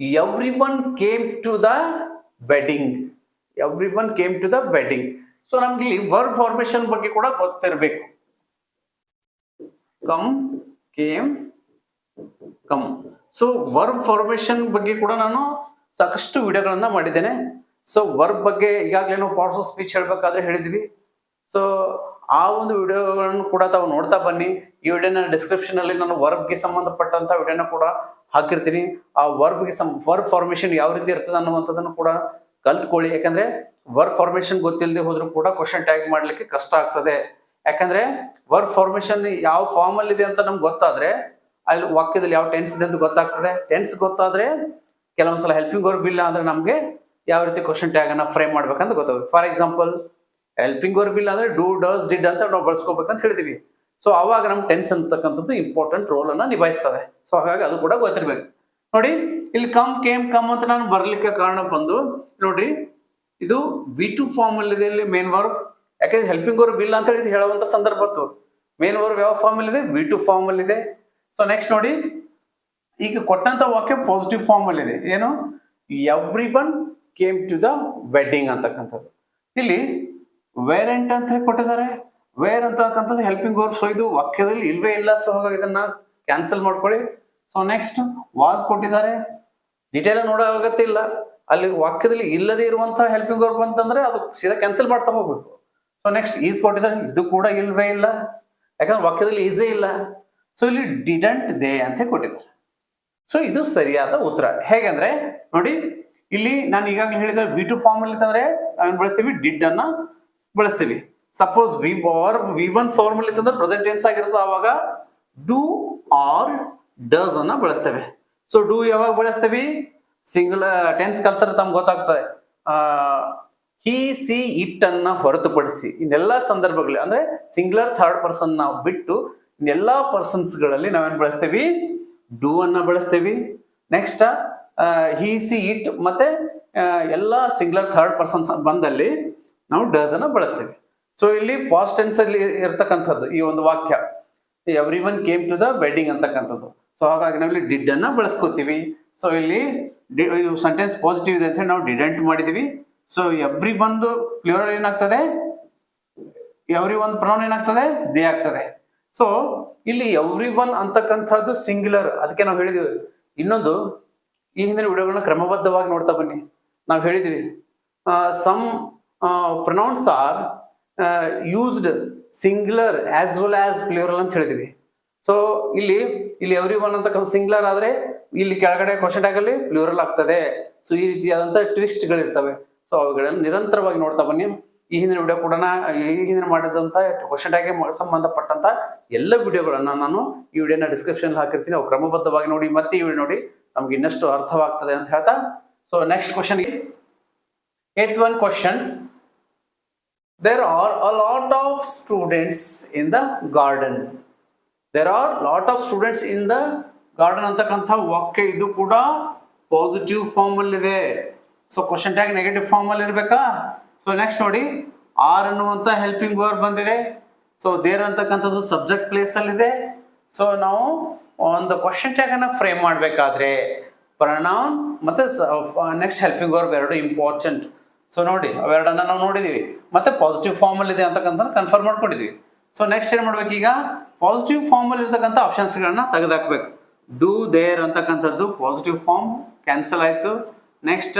Everyone came to the wedding everyone came to the wedding so ನಮ್ಗೆ ಇಲ್ಲಿ ವರ್ಬ್ ಫಾರ್ಮೇಶನ್ ಬಗ್ಗೆ ಕೂಡ ಗೊತ್ತಿರಬೇಕು. Come came come so verb formation ಬಗ್ಗೆ ಕೂಡ ನಾನು ಸಾಕಷ್ಟು ವಿಡಿಯೋಗಳನ್ನ ಮಾಡಿದ್ದೇನೆ. ಸೊ ವರ್ಬ್ ಬಗ್ಗೆ ಈಗಾಗಲೇ ನಾವು ಪಾರ್ಟ್ಸ್ ಆಫ್ ಸ್ಪೀಚ್ ಹೇಳ್ಬೇಕಾದ್ರೆ ಹೇಳಿದ್ವಿ. ಸೊ ಆ ಒಂದು ವಿಡಿಯೋಗಳನ್ನು ಕೂಡ ತಾವು ನೋಡ್ತಾ ಬನ್ನಿ. ಈ ವಿಡಿಯೋನ ಡಿಸ್ಕ್ರಿಪ್ಷನ್ ಅಲ್ಲಿ ನಾನು ವರ್ಬ್ಗೆ ಸಂಬಂಧಪಟ್ಟಂತ ವಿಡಿಯೋನ ಕೂಡ ಹಾಕಿರ್ತೀನಿ ಆ ವರ್ಬ್ಗೆ ಸಮ್ ವರ್ಬ್ ಫಾರ್ಮೇಶನ್ ಯಾವ ರೀತಿ ಇರ್ತದೆ ಅನ್ನುವಂಥದ್ದನ್ನು ಕೂಡ ಕಲ್ತ್ಕೊಳ್ಳಿ. ಯಾಕಂದ್ರೆ ವರ್ಬ್ ಫಾರ್ಮೇಶನ್ ಗೊತ್ತಿಲ್ಲದೆ ಹೋದ್ರೂ ಕೂಡ ಕ್ವಶನ್ ಟ್ಯಾಗ್ ಮಾಡ್ಲಿಕ್ಕೆ ಕಷ್ಟ ಆಗ್ತದೆ. ಯಾಕಂದ್ರೆ ವರ್ಬ್ ಫಾರ್ಮೇಶನ್ ಯಾವ ಫಾರ್ಮ್ ಅಲ್ಲಿ ಇದೆ ಅಂತ ನಮ್ಗೆ ಗೊತ್ತಾದ್ರೆ, ಅಲ್ಲಿ ವಾಕ್ಯದಲ್ಲಿ ಯಾವ ಟೆನ್ಸ್ ಇದೆ ಅಂತ ಗೊತ್ತಾಗ್ತದೆ. ಟೆನ್ಸ್ ಗೊತ್ತಾದ್ರೆ ಕೆಲವೊಂದ್ಸಲ ಹೆಲ್ಪಿಂಗ್ ವರ್ಬ್ ಇಲ್ಲ ಅಂದ್ರೆ ನಮ್ಗೆ ಯಾವ ರೀತಿ ಕ್ವಶನ್ ಟ್ಯಾಗ್ ಅನ್ನ ಫ್ರೇಮ್ ಮಾಡ್ಬೇಕಂತ ಗೊತ್ತಾಗುತ್ತೆ. ಫಾರ್ ಎಕ್ಸಾಂಪಲ್ ಹೆಲ್ಪಿಂಗ್ ವರ್ಬ್ ಇಲ್ಲ ಅಂದ್ರೆ ಡೂ ಡಸ್ ಡಿಡ್ ಅಂತ ನಾವು ಬಳಸ್ಕೋಬೇಕಂತ ಹೇಳಿದೀವಿ. ಸೊ ಅವಾಗ ನಮ್ಗೆ ಟೆನ್ಸ್ ಅಂತಕ್ಕಂಥದ್ದು ಇಂಪಾರ್ಟೆಂಟ್ ರೋಲ್ ಅನ್ನ ನಿಭಾಯಿಸ್ತದೆ. ಸೊ ಹಾಗಾಗಿ ಅದು ಕೂಡ ಗೊತ್ತಿರ್ಬೇಕು. ನೋಡಿ, ಇಲ್ಲಿ ಕಮ್ ಕೇಮ್ ಕಮ್ ಅಂತ ನಾನು ಬರ್ಲಿಕ್ಕೆ ಕಾರಣ ಬಂದು, ನೋಡ್ರಿ, ಇದು ವಿ ಟು ಫಾರ್ಮ್ ಅಲ್ಲಿ ಇದೆ, ಇಲ್ಲಿ ಮೇನ್ ವರ್ಬ್ ಯಾಕಂದ್ರೆ ಹೆಲ್ಪಿಂಗ್ ವರ್ಬ್ ಇಲ್ಲ ಅಂತ ಹೇಳಿ ಹೇಳುವಂತ ಸಂದರ್ಭ ಇತ್ತು ಮೇನ್ ವರ್ಬ್ ಯಾವ ಫಾರ್ಮ್ ಅಲ್ಲಿ ಇದೆ? ವಿ ಟು ಫಾರ್ಮ್ ಅಲ್ಲಿ ಇದೆ. ಸೊ ನೆಕ್ಸ್ಟ್ ನೋಡಿ, ಈಗ ಕೊಟ್ಟಂತ ವಾಕ್ಯ ಪಾಸಿಟಿವ್ ಫಾರ್ಮ್ ಅಲ್ಲಿ ಇದೆ. ಏನು? Everyone came to the wedding ಅಂತಕ್ಕಂಥದ್ದು. ಇಲ್ಲಿ ವೇರೆಂಟ್ ಅಂತ ಕೊಟ್ಟಿದ್ದಾರೆ? ವೇರ್ ಅಂತಕ್ಕಂಥದ್ದು ಹೆಲ್ಪಿಂಗ್ ವರ್ಬ್ ಸೊ ಇದು ವಾಕ್ಯದಲ್ಲಿ ಇಲ್ವೇ ಇಲ್ಲ. ಸೊ ಹಾಗಾಗಿ ಇದನ್ನ ಕ್ಯಾನ್ಸಲ್ ಮಾಡ್ಕೊಳ್ಳಿ. ಸೊ ನೆಕ್ಸ್ಟ್ ವಾಸ್ ಕೊಟ್ಟಿದ್ದಾರೆ. ಡಿಟೇಲ್ ನೋಡೋ ಅಗತ್ಯ ಇಲ್ಲ. ಅಲ್ಲಿ ವಾಕ್ಯದಲ್ಲಿ ಇಲ್ಲದೆ ಇರುವಂತಹ ಹೆಲ್ಪಿಂಗ್ ವರ್ಬ್ ಅಂತಂದ್ರೆ ಅದು ಸೀದಾ ಕ್ಯಾನ್ಸಲ್ ಮಾಡ್ತಾ ಹೋಗ್ಬೇಕು. ಸೊ ನೆಕ್ಸ್ಟ್ ಈಸ್ ಕೊಟ್ಟಿದ್ದಾರೆ. ಇದು ಕೂಡ ಇಲ್ವೇ ಇಲ್ಲ. ಯಾಕಂದ್ರೆ ವಾಕ್ಯದಲ್ಲಿ ಈಸೇ ಇಲ್ಲ. ಸೊ ಇಲ್ಲಿ ಡಿಡಂಟ್ ದೇ ಅಂತ ಕೊಟ್ಟಿದ್ದಾರೆ. ಸೊ ಇದು ಸರಿಯಾದ ಉತ್ತರ. ಹೇಗಂದ್ರೆ, ನೋಡಿ, ಇಲ್ಲಿ ನಾನು ಈಗಾಗಲೇ ಹೇಳಿದ್ರೆ ವಿ ಟು ಫಾರ್ಮ್ ಅಲ್ಲಿ ಅಂತಂದ್ರೆ ಬಳಸ್ತೀವಿ? ಡಿಡ್ ಅನ್ನ ಬಳಸ್ತೀವಿ. Suppose we are V one formal ಇತ್ತಂದ್ರೆ ಪ್ರೆಸೆಂಟ್ ಟೆನ್ಸ್ ಆಗಿರ್ತದೆ ಅವಾಗ ಡೂ ಆರ್ ಡಸ್ ಅನ್ನ ಬಳಸ್ತೇವೆ. ಸೊ ಡೂ ಯಾವಾಗ ಬಳಸ್ತೇವೆ? ಸಿಂಗಲ್ ಟೆನ್ಸ್ ಕಲ್ತಾರೆ ತಮ್ಗೆ ಗೊತ್ತಾಗ್ತದೆ. ಹಿ ಸಿ ಇಟ್ ಅನ್ನ ಹೊರತುಪಡಿಸಿ, ಇನ್ನೆಲ್ಲ ಸಂದರ್ಭಗಳಲ್ಲಿ, ಅಂದ್ರೆ ಸಿಂಗ್ಲರ್ ಥರ್ಡ್ ಪರ್ಸನ್ ನಾವು ಬಿಟ್ಟು, ಇನ್ನೆಲ್ಲ ಪರ್ಸನ್ಸ್ಗಳಲ್ಲಿ ನಾವೇನು ಬಳಸ್ತೀವಿ? ಡೂ ಅನ್ನ ಬಳಸ್ತೀವಿ. ನೆಕ್ಸ್ಟ್ ಹಿ ಸಿ ಇಟ್ ಮತ್ತೆ ಎಲ್ಲ ಸಿಂಗ್ಲರ್ ಥರ್ಡ್ ಪರ್ಸನ್ಸ್ ಬಂದಲ್ಲಿ ನಾವು ಡಸ್ ಅನ್ನ ಬಳಸ್ತೀವಿ. ಸೊ ಇಲ್ಲಿ ಪಾಸ್ಟ್ ಟೆನ್ಸ್ ಅಲ್ಲಿ ಇರ್ತಕ್ಕಂಥದ್ದು, ಈ ಒಂದು ವಾಕ್ಯ. Everyone came to the wedding ಅಂತಕ್ಕಂಥದ್ದು. ಸೊ ಹಾಗಾಗಿ ನಾವು ಇಲ್ಲಿ ಡಿಡ್ ಅನ್ನ ಬಳಸ್ಕೋತೀವಿ. ಸೊ ಇಲ್ಲಿ ಸೆಂಟೆನ್ಸ್ ಪಾಸಿಟಿವ್ ಇದೆ ಅಂತ ನಾವು ಡಿಡೆಂಟ್ ಮಾಡಿದೀವಿ. ಸೊ ಎವ್ರಿ ಒಂದು ಪ್ಲೂರಲ್ ಏನಾಗ್ತದೆ? ಎವ್ರಿ ಒಂದು ಪ್ರೊನೌನ್ ಏನಾಗ್ತದೆ? ದೇ ಆಗ್ತದೆ. ಸೊ ಇಲ್ಲಿ ಎವ್ರಿ ಒನ್ ಅಂತಕ್ಕಂಥದ್ದು ಸಿಂಗ್ಯುಲರ್ ಅದಕ್ಕೆ ನಾವು ಹೇಳಿದ್ವಿ. ಇನ್ನೊಂದು, ಈ ಹಿಂದಿನ ವಿಡಿಯೋಗಳನ್ನ ಕ್ರಮಬದ್ಧವಾಗಿ ನೋಡ್ತಾ ಬನ್ನಿ. ನಾವು ಹೇಳಿದ್ವಿ some pronouns are used singular as well as plural ಅಂತ ಹೇಳಿದ್ವಿ. ಸೊ ಇಲ್ಲಿ ಇಲ್ಲಿ ಎವ್ರಿ ಒನ್ ಅಂತಕ್ಕಂಥ ಸಿಂಗ್ಲರ್ ಆದ್ರೆ, ಇಲ್ಲಿ ಕೆಳಗಡೆ ಕ್ವಶನ್ ಅಲ್ಲಿ ಪ್ಲೂರಲ್ ಆಗ್ತದೆ. ಸೊ ಈ ರೀತಿಯಾದಂತ ಟ್ವಿಸ್ಟ್ ಗಳಿರ್ತವೆ ಸೊ ಅವುಗಳನ್ನು ನಿರಂತರವಾಗಿ ನೋಡ್ತಾ ಬನ್ನಿ. ಈ ಹಿಂದಿನ ವಿಡಿಯೋ ಕೂಡ ಈ ಹಿಂದಿನ ಮಾಡಿದಂತ ಕ್ವಶನ್ ಟ್ಯಾಗ್ ಸಂಬಂಧಪಟ್ಟಂತ ಎಲ್ಲ ವಿಡಿಯೋಗಳನ್ನ ನಾನು ಈ ವಿಡಿಯೋನ ಡಿಸ್ಕ್ರಿಪ್ಷನ್ ಹಾಕಿರ್ತೀನಿ. ಅವು ಕ್ರಮಬದ್ಧವಾಗಿ ನೋಡಿ, ಮತ್ತೆ ಈ ನೋಡಿ ನಮ್ಗೆ ಇನ್ನಷ್ಟು ಅರ್ಥವಾಗ್ತದೆ ಅಂತ ಹೇಳ್ತಾ. So next question eighth one question there are a lot of students in the garden. There are lot of students in the garden ಅಂತಕ್ಕಂಥ ವಾಕ್ಯ ಇದು ಕೂಡ ಪಾಸಿಟಿವ್ ಫಾರ್ಮ್ ಅಲ್ಲಿ ಇದೆ. So question tag negative form ಅಲ್ಲಿ ಇರ್ಬೇಕಾ? ಸೊ ನೆಕ್ಸ್ಟ್ ನೋಡಿ are ಅನ್ನುವಂತ ಹೆಲ್ಪಿಂಗ್ ವರ್ಬ್ ಬಂದಿದೆ. ಸೊ ದೇರ್ ಅಂತಕ್ಕಂಥದ್ದು ಸಬ್ಜೆಕ್ಟ್ ಪ್ಲೇಸ್ ಅಲ್ಲಿ ಇದೆ. ಸೊ ನಾವು ಒಂದು ಕ್ವಶನ್ ಟ್ಯಾಗ್ ಅನ್ನ ಫ್ರೇಮ್ ಮಾಡಬೇಕಾದ್ರೆ, ಪ್ರಣಾಮ್ ಮತ್ತೆ ನೆಕ್ಸ್ಟ್ ಹೆಲ್ಪಿಂಗ್ ವರ್ಬ್ ಎರಡು ಇಂಪಾರ್ಟೆಂಟ್ ಸೊ ನೋಡಿ, ಅವೆರಡನ್ನ ನಾವು ನೋಡಿದೀವಿ. ಮತ್ತೆ ಪಾಸಿಟಿವ್ ಫಾರ್ಮ್ ಅಲ್ಲಿ ಇದೆ ಅಂತಕ್ಕಂಥ ಕನ್ಫರ್ಮ್ ಮಾಡ್ಕೊಂಡಿದ್ವಿ. ಸೊ ನೆಕ್ಸ್ಟ್ ಏನ್ ಮಾಡ್ಬೇಕು ಈಗ? ಪಾಸಿಟಿವ್ ಫಾರ್ಮ್ ಅಲ್ಲಿ ಇರ್ತಕ್ಕಂಥ ಆಪ್ಷನ್ಸ್ ಗಳನ್ನ ತೆಗೆದಾಕ್ಬೇಕು. ಡೂ ದೇರ್ ಅಂತಕ್ಕಂಥದ್ದು ಪಾಸಿಟಿವ್ ಫಾರ್ಮ್ ಕ್ಯಾನ್ಸಲ್ ಆಯ್ತು. ನೆಕ್ಸ್ಟ್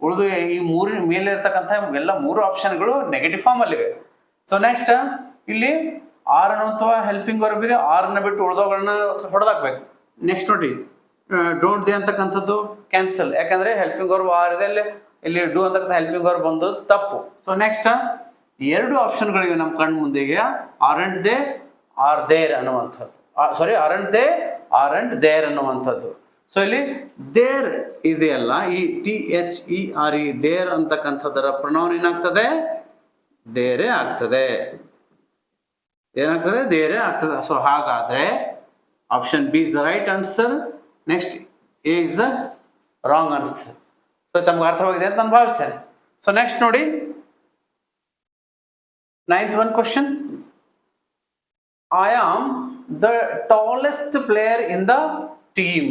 ಉಳಿದು ಈ ಮೂರಿನ ಮೇಲೆ ಇರ್ತಕ್ಕಂಥ ಎಲ್ಲ ಮೂರು ಆಪ್ಷನ್ಗಳು ನೆಗೆಟಿವ್ ಫಾರ್ಮ್ ಅಲ್ಲಿವೆ. ಸೊ ನೆಕ್ಸ್ಟ್ ಇಲ್ಲಿ ಆರ್ ಅಥವಾ ಹೆಲ್ಪಿಂಗ್ ವರ್ಬ್ ಇದೆ ಆರ್ ಅನ್ನ ಬಿಟ್ಟು ಉಳಿದೋಗಳನ್ನ ಹೊಡೆದಾಕ್ಬೇಕು. ನೆಕ್ಸ್ಟ್ ನೋಡಿ ಡೋಂಟ್ ದೇ ಅಂತಕ್ಕಂಥದ್ದು ಕ್ಯಾನ್ಸಲ್ ಯಾಕಂದ್ರೆ ಹೆಲ್ಪಿಂಗ್ ವರ್ಬ್ ಆರ್ ಇದೆ ಇಲ್ಲಿ ಇಲ್ಲಿ ಡು ಅಂತಕ್ಕಂಥ ಹೆಲ್ಪಿಂಗ್ ವರ್ಬ್ ಬಂದದ್ದು ತಪ್ಪು. ಸೊ ನೆಕ್ಸ್ಟ್ ಎರಡು ಆಪ್ಷನ್ಗಳಿವೆ ನಮ್ಮ ಕಣ್ಣು ಮುಂದೆಗೆ. Are and they are there ಅನ್ನುವಂಥದ್ದು. Sorry are and they are and there ಅನ್ನುವಂಥದ್ದು. ಸೊ ಇಲ್ಲಿ ದೇರ್ ಇದೆಯಲ್ಲ, ಈ T H E R E there ಅಂತಕ್ಕಂಥದ್ದರ ಪ್ರಣವನ್ ಏನಾಗ್ತದೆ? ದೇರೆ ಆಗ್ತದೆ. ಏನಾಗ್ತದೆ? ದೇರೆ ಆಗ್ತದೆ. ಸೊ ಹಾಗಾದ್ರೆ option B is the right answer next A is the wrong answer so ತಮ್ಗೆ ಅರ್ಥವಾಗಿದೆ ಅಂತ ನಾನು ಭಾವಿಸ್ತೇನೆ. ಸೊ ನೆಕ್ಸ್ಟ್ ನೋಡಿ. Ninth one question I am the tallest player in the team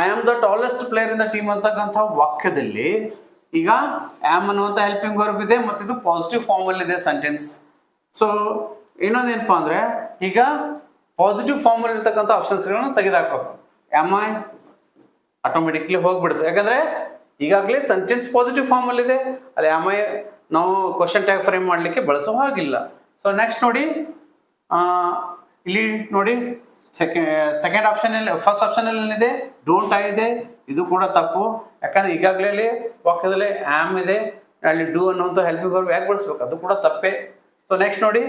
I am the tallest player in the team ಅಂತಕ್ಕಂಥ ವಾಕ್ಯದಲ್ಲಿ ಈಗ am ಅನ್ನುವಂಥ ಹೆಲ್ಪಿಂಗ್ ವರ್ಬ್ ಇದೆ ಮತ್ತು ಇದು ಪಾಸಿಟಿವ್ ಫಾರ್ಮ್ ಅಲ್ಲಿ ಇದೆ ಸೆಂಟೆನ್ಸ್ ಸೊ ಇನ್ನೊಂದೇನಪ್ಪ ಅಂದರೆ ಈಗ ಪಾಸಿಟಿವ್ ಫಾರ್ಮ್ ಅಲ್ಲಿ ಇರ್ತಕ್ಕಂಥ ಆಪ್ಷನ್ಸ್ಗಳನ್ನ ತೆಗೆದಾಕಬೇಕು. ಆಮ್ ಐ ಆಟೋಮೆಟಿಕ್ಲಿ ಹೋಗ್ಬಿಡುತ್ತೆ. ಯಾಕಂದ್ರೆ ಈಗಾಗಲೇ ಸೆಂಟೆನ್ಸ್ ಪಾಸಿಟಿವ್ ಫಾರ್ಮ್ ಅಲ್ಲಿ ಆಮ್ ನಾವು ಕ್ವಶನ್ ಟ್ಯಾಗ್ ಫ್ರೇಮ್ ಮಾಡಲಿಕ್ಕೆ ಬಳಸೋ ಹಾಗಿಲ್ಲ. ಸೊ ನೆಕ್ಸ್ಟ್ ನೋಡಿ ಇಲ್ಲಿ ನೋಡಿ ಸೆಕೆಂಡ್ ಸೆಕೆಂಡ್ ಆಪ್ಷನ್ ಅಲ್ಲಿ ಫಸ್ಟ್ ಆಪ್ಷನ್ ಅಲ್ಲಿ ಏನಿದೆ? ಡೋಂಟ್ ಐ ಇದೆ. ಇದು ಕೂಡ ತಪ್ಪು. ಯಾಕಂದ್ರೆ ಈಗಾಗಲೇ ಅಲ್ಲಿ ವಾಕ್ಯದಲ್ಲಿ ಆಮ್ ಇದೆ. ಅಲ್ಲಿ ಡೂ ಅನ್ನುವಂಥ ಹೆಲ್ಪಿಂಗ್ ವರ್ಬ್ ಯಾಕೆ ಬಳಸ್ಬೇಕು? ಅದು ಕೂಡ ತಪ್ಪೇ. ಸೊ ನೆಕ್ಸ್ಟ್ ನೋಡಿ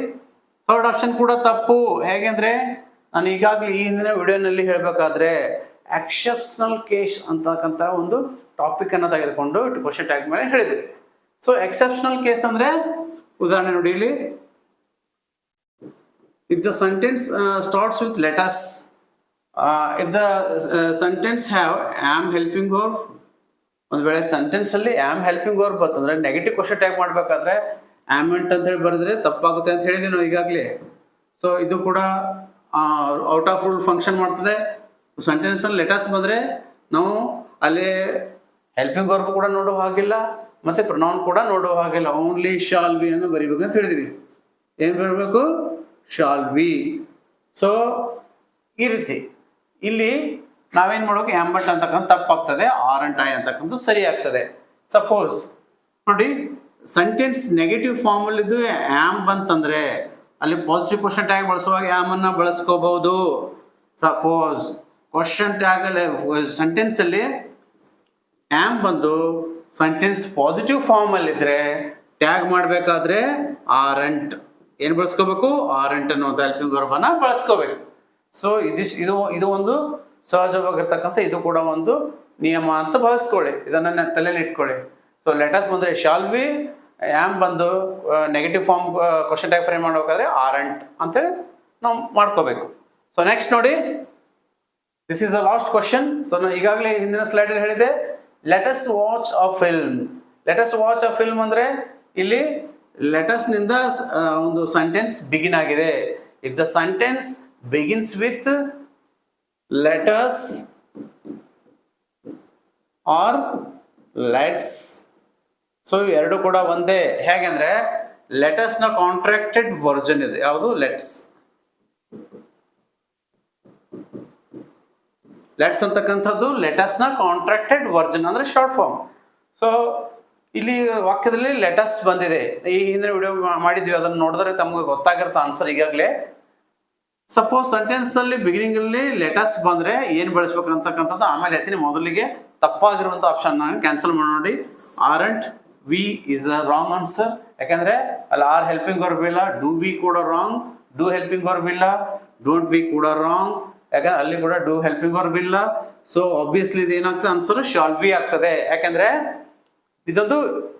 ಥರ್ಡ್ ಆಪ್ಷನ್ ಕೂಡ ತಪ್ಪು. ಹೇಗೆಂದ್ರೆ ನಾನು ಈಗಾಗಲೇ ಈ ಹಿಂದಿನ ವಿಡಿಯೋನಲ್ಲಿ ಹೇಳಬೇಕಾದ್ರೆ ಎಕ್ಸೆಪ್ಷನಲ್ ಕೇಸ್ ಅಂತಕ್ಕಂಥ ಒಂದು ಟಾಪಿಕ್ ಅನ್ನ ತೆಗೆದುಕೊಂಡು ಕ್ವಶನ್ ಟ್ಯಾಗ್ ಮೇಲೆ ಹೇಳಿದ್ವಿ ಸೊ ಎಕ್ಸೆಪ್ಷನಲ್ ಕೇಸ್ ಅಂದ್ರೆ, ಉದಾಹರಣೆ ನೋಡಿ ಇಲ್ಲಿ. If the sentence starts with let us if the sentence have the helping or ಒಂದು ವೇಳೆ ಸೆಂಟೆನ್ಸ್ ಅಲ್ಲಿ ಆಮ್ ಹೆಲ್ಪಿಂಗ್ ಓರ್ ಬಂತಂದ್ರೆ ನೆಗೆಟಿವ್ ಕ್ವಶನ್ ಟ್ಯಾಗ್ ಮಾಡಬೇಕಾದ್ರೆ ಆಮೆಂಟ್ ಅಂತ ಹೇಳಿ ಬರೆದ್ರೆ ತಪ್ಪಾಗುತ್ತೆ ಅಂತ ಹೇಳಿದ್ವಿ ನಾವು ಈಗಾಗಲೇ. ಸೊ ಇದು ಕೂಡ ಔಟ್ ಆಫ್ ರೂಲ್ ಫಂಕ್ಷನ್ ಮಾಡ್ತದೆ. ಸೆಂಟೆನ್ಸ್ ಅಲ್ಲಿ ಲೆಟರ್ಸ್ ಬಂದ್ರೆ ನಾವು ಅಲ್ಲಿ ಹೆಲ್ಪಿಂಗ್ ವರ್ಬ್ ಕೂಡ ನೋಡೋ ಹಾಗಿಲ್ಲ, ಮತ್ತೆ ಪ್ರೊನೌನ್ ಕೂಡ ನೋಡೋ ಹಾಗಿಲ್ಲ. ಓನ್ಲಿ ಶಾಲ್ ವಿ ಅನ್ನು ಬರಿಬೇಕು ಅಂತ ಹೇಳಿದ್ವಿ. ಏನ್ ಬರಬೇಕು? ಶಾಲ್ ವಿ ಸೊ ಈ ರೀತಿ. ಇಲ್ಲಿ ನಾವೇನ್ ಮಾಡ್ಬೇಕು? ಆಂಬಟ್ ಅಂತಕ್ಕಂಥ ತಪ್ಪಾಗ್ತದೆ ಆರ್ ಅಂಡ್ ಐ ಅಂತಕ್ಕಂಥ ಸರಿ ಆಗ್ತದೆ ಸಪೋಸ್ ನೋಡಿ ಸೆಂಟೆನ್ಸ್ ನೆಗೆಟಿವ್ ಫಾರ್ಮ್ ಅಲ್ಲಿ ಇದು ಆಮ್ ಅಂತಂದ್ರೆ ಅಲ್ಲಿ ಪಾಸಿಟಿವ್ ಕ್ವಶನ್ ಟ್ಯಾಗ್ ಬಳಸುವಾಗ ಆಮ್ ಅನ್ನ ಬಳಸ್ಕೋಬಹುದು. ಸಪೋಸ್ ಕ್ವಶನ್ ಸೆಂಟೆನ್ಸ್ ಅಲ್ಲಿ ಆಮ್ ಬಂದು ಸೆಂಟೆನ್ಸ್ ಪಾಸಿಟಿವ್ ಫಾರ್ಮ್ ಅಲ್ಲಿ ಇದ್ರೆ ಟ್ಯಾಗ್ ಮಾಡಬೇಕಾದ್ರೆ ಆರೆಂಟ್ ಏನ್ ಬಳಸ್ಕೋಬೇಕು? ಆರೆಂಟ್ ಅನ್ನೋ ಹೆಲ್ಪಿಂಗ್ ವರ್ಬನ್ನ ಬಳಸ್ಕೋಬೇಕು. ಸೊ ಇದಿಷ್ಟು ಇದು ಇದು ಒಂದು ಸಹಜವಾಗಿರ್ತಕ್ಕಂಥ, ಇದು ಕೂಡ ಒಂದು ನಿಯಮ ಅಂತ ಬಳಸ್ಕೊಳ್ಳಿ. ಇದನ್ನ ತಲೆಯಲ್ಲಿ ಇಟ್ಕೊಳ್ಳಿ. ಸೊ ಲೆಟಸ್ ಬಂದ್ರೆ ಶಾಲ್ ವಿ ಆಮ್ ಬಂದು negative form question tag frame ಮಾಡ್ಬೇಕಾದ್ರೆ ಆರೆಂಟ್ ಅಂತೇಳಿ ನಾವು ಮಾಡ್ಕೋಬೇಕು. ಸೊ ನೆಕ್ಸ್ಟ್ ನೋಡಿ. This is the last question so ನಾನು ಈಗಾಗಲೇ ಹಿಂದಿನ ಸ್ಲೈಡ್ ಹೇಳಿದೆ let us watch a film let us watch a film ಅಂದ್ರೆ ಇಲ್ಲಿ ಲೆಟಸ್ನಿಂದ ಒಂದು ಸೆಂಟೆನ್ಸ್ ಬಿಗಿನ್ ಆಗಿದೆ. If the sentence begins with let us or let's so ಎರಡು ಕೂಡ ಒಂದೇ. ಹೇಗೆಂದ್ರೆ ಲೆಟಸ್ನ ಕಾಂಟ್ರಾಕ್ಟೆಡ್ ವರ್ಜನ್ ಇದೆ. ಯಾವುದು? ಲೆಟ್ಸ್ ಲೆಟ್ಸ್ ಅಂತಕ್ಕಂಥದ್ದು ನ ಕಾಂಟ್ರಾಕ್ಟೆಡ್ ವರ್ಜನ್ ಅಂದ್ರೆ ಶಾರ್ಟ್ ಫಾರ್ಮ್ ಸೊ ಇಲ್ಲಿ ವಾಕ್ಯದಲ್ಲಿ ಲೆಟಸ್ ಬಂದಿದೆ. ಈ ಹಿಂದಿನ ವಿಡಿಯೋ ಮಾಡಿದ್ವಿ, ಅದನ್ನು ನೋಡಿದ್ರೆ ತಮ್ಗೆ ಗೊತ್ತಾಗಿರುತ್ತೆ ಆನ್ಸರ್ ಈಗಾಗಲೇ. ಸಪೋಸ್ ಸೆಂಟೆನ್ಸ್ ಅಲ್ಲಿ ಬಿಗಿನಿಂಗ್ ಅಲ್ಲಿ ಲೆಟಸ್ ಬಂದ್ರೆ ಏನ್ ಬಳಸ್ಬೇಕು ಅಂತಕ್ಕಂಥದ್ದು ಆಮೇಲೆ ಹೇಳ್ತೀನಿ ಮೊದಲಿಗೆ. ತಪ್ಪಾಗಿರುವಂತ ಆಪ್ಷನ್ ಕ್ಯಾನ್ಸಲ್ ಮಾಡಿ aren't we is a wrong answer ಯಾಕಂದ್ರೆ ಅಲ್ಲಿ ಆರ್ ಹೆಲ್ಪಿಂಗ್ ವರ್ಬ್ ಇಲ್ಲ ಡೂ ವಿ ಕೂಡ ರಾಂಗ್ ಡೂ ಹೆಲ್ಪಿಂಗ್ ವರ್ಬ್ ಇಲ್ಲ ಡೋಂಟ್ ವಿ ಕೂಡ ರಾಂಗ್ ಯಾಕಂದ್ರೆ ಅಲ್ಲಿ ಕೂಡ ಡೂ ಹೆಲ್ಪಿಂಗ್ ವರ್ಬ್ ಇಲ್ಲ ಸೊ ಆಬ್ವಿಯಸ್ಲಿ ಇದು ಏನಾಗ್ತದೆ ಆನ್ಸರ್ ಶಾಲ್ ಬಿ ಆಗ್ತದೆ. ಯಾಕಂದ್ರೆ ಇದೊಂದು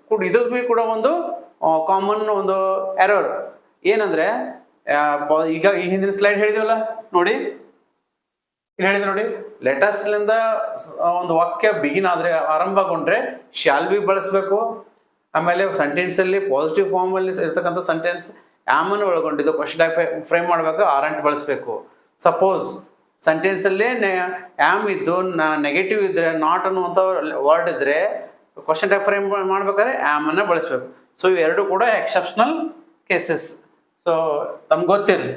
ಕೂಡ ಇದು ಕೂಡ ಒಂದು ಕಾಮನ್ ಒಂದು ಎರರ್ ಏನಂದ್ರೆ ಈಗ ಈ ಹಿಂದಿನ ಸ್ಲೈಡ್ ಹೇಳಿದ್ವಲ್ಲ, ನೋಡಿ. ಇಲ್ಲಿ ಹೇಳಿದ್ರೆ ನೋಡಿ? ಲೆಟಸ್ ಲಿಂದ ಸ- ಒಂದು ವಾಕ್ಯ ಬಿಗಿನ್ ಆದ್ರೆ ಆರಂಭಗೊಂಡ್ರೆ ಶಾಲ್ ಬಿ ಬಳಸಬೇಕು. ಆಮೇಲೆ ಸೆಂಟೆನ್ಸ್ ಅಲ್ಲಿ ಪಾಸಿಟಿವ್ ಫಾರ್ಮ್ ಅಲ್ಲಿ ಇರ್ತಕ್ಕಂಥ ಸೆಂಟೆನ್ಸ್ ಆಮನ್ ಒಳಗೊಂಡಿದ್ದು? ಫಸ್ಟ್ ಫ್ರೇಮ್ ಮಾಡಬೇಕು ಆರಂಟ್ ಬಳಸಬೇಕು. ಸಪೋಸ್ ಸೆಂಟೆನ್ಸ್ ಅಲ್ಲಿ ಆಮ್ ಇದ್ದು ನೆಗೆಟಿವ್ ಇದ್ದರೆ ನಾಟ್ ಅನ್ನುವಂಥ ವರ್ಡ್ ಇದ್ದರೆ ಕ್ವಶನ್ ಟೈಪ್ ಫ್ರೇಮ್ ಮಾಡ್ಬೇಕಾದ್ರೆ ಆಮ್ ಅನ್ನು ಬಳಸಬೇಕು. ಸೊ ಇವೆರಡು ಕೂಡ ಎಕ್ಸೆಪ್ಷನಲ್ ಕೇಸಸ್ ಸೊ ತಮ್ಗೆ ಗೊತ್ತಿರಲಿ.